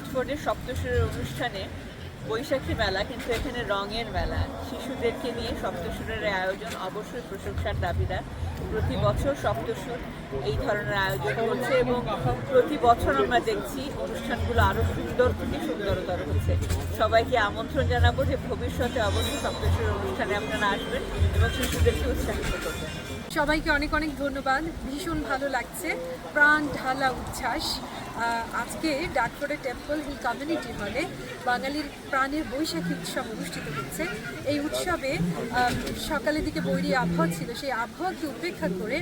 ডাচফোর্ডের সপ্তসুরের অনুষ্ঠানে বৈশাখী মেলা, কিন্তু এখানে রঙের মেলা। শিশুদেরকে নিয়ে সপ্তসুরের আয়োজন অবশ্যই প্রশংসার দাবিদার প্রতি বছর সপ্তসুর এই ধরনের আয়োজন করছে এবং প্রতি বছর আমরা দেখছি অনুষ্ঠানগুলো আরও সুন্দর থেকে সুন্দরতর হচ্ছে। সবাইকে আমন্ত্রণ জানাব যে ভবিষ্যতে অবশ্যই সপ্তসুরের অনুষ্ঠানে আপনারা আসবেন এবং শিশুদেরকে উৎসাহিত করবেন। সবাইকে অনেক অনেক ধন্যবাদ। ভীষণ ভালো লাগছে। প্রাণ ঢালা উচ্ছ্বাস। আজকে ডাকফোর্ডে টেম্পল হিল কমিউনিটি হলে বাঙালির প্রাণের বৈশাখী উৎসব অনুষ্ঠিত হচ্ছে। এই উৎসবে সকালের দিকে বৈরী আবহাওয়া ছিল। সেই আবহাওয়াকে উপেক্ষা করে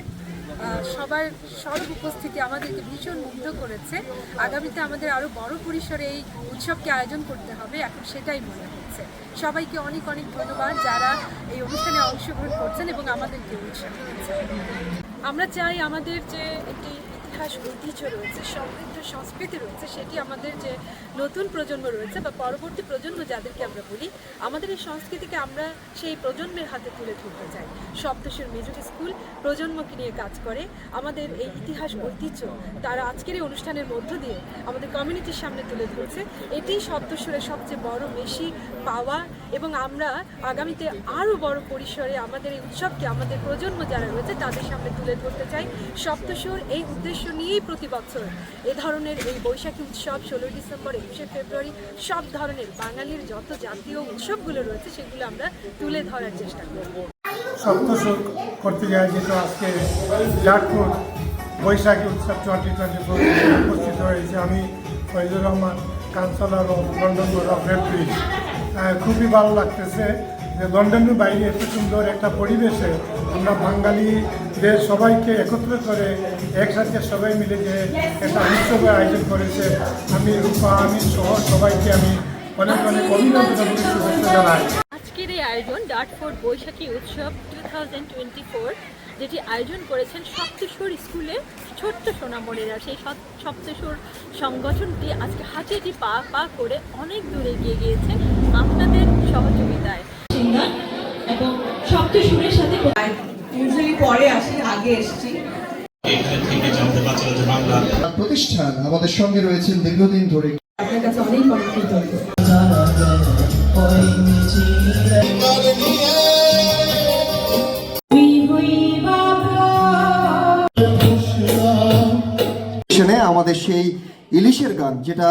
সবার সর্ব উপস্থিতি আমাদেরকে ভীষণ মুগ্ধ করেছে। আগামীতে আমাদের আরও বড় পরিসরে এই উৎসবকে আয়োজন করতে হবে, এখন সেটাই মনে হচ্ছে। সবাইকে অনেক অনেক ধন্যবাদ যারা এই অনুষ্ঠানে অংশগ্রহণ করছেন এবং আমাদেরকে উৎসাহ আমরা চাই আমাদের যে একটি ইতিহাস, ঐতিহ্য রয়েছে, সমৃদ্ধ সংস্কৃতি রয়েছে, সেটি আমাদের যে নতুন প্রজন্ম রয়েছে বা পরবর্তী প্রজন্ম যাদেরকে আমরা বলি, আমাদের এই সংস্কৃতিকে আমরা সেই প্রজন্মের হাতে তুলে ধরতে চাই। সপ্তশের মেজরি স্কুল প্রজন্মকে নিয়ে কাজ করে, আমাদের এই ইতিহাস, ঐতিহ্য তারা আজকের এই অনুষ্ঠানের মধ্য দিয়ে আমাদের কমিউনিটির সামনে তুলে ধরছে। এটি সপ্তস্বরের সবচেয়ে বড় বেশি পাওয়া এবং আমরা আগামীতে আরও বড় পরিসরে আমাদের এই উৎসবকে আমাদের প্রজন্ম যারা রয়েছে তাদের সামনে তুলে ধরতে চাই। সপ্তস্বর এই উদ্দেশ্য নিয়েই প্রতি বছর এ ধরনের এই বৈশাখী উৎসব ষোলোই ডিসেম্বর, একুশে ফেব্রুয়ারি সব ধরনের বাঙালির যত জাতীয় উৎসবগুলো রয়েছে সেগুলো আমরা তুলে ধরার চেষ্টা করব। করতে আয়োজিত আজকে জাটপুর বৈশাখী উৎসব টোয়েন্টি টোয়েন্টি ফোর উপস্থিত হয়েছে, আমি Faizur Rahman councillor of London board খুবই ভালো লাগতেছে যে লন্ডনের বাইরে এত সুন্দর একটা পরিবেশে আমরা বাঙালিদের সবাইকে একত্র করে একসাথে সবাই মিলে যে একটা উৎসবের আয়োজন করেছে, আমি রূপা, আমি সহ সবাইকে আমি অনেক অনেক অভিনন্দন শুভেচ্ছা জানাই। আজকের এই আয়োজন ডার্টফোর্ড বৈশাখী উৎসব টু ফোর, যেটি আয়োজন করেছেন সপ্তস্বর স্কুলে ছোট্ট সোনামণিরা। সেই সপ- সপ্তস্বর সংগঠনটি আজকে হাতিটি পা পা করে অনেক দূরে এগিয়ে গিয়েছে। আপনাদের সহযোগিতায় পরে আসি আগে এসেছি। এখানে থেকে জানতে পারছিল যে বাংলা প্রতিষ্ঠান আমাদের সঙ্গে রয়েছেন দীর্ঘদিন ধরে। আপনার কাছে অনেক অনেক কৃতজ্ঞ। আমাদের সেই ইলিশের গান যেটা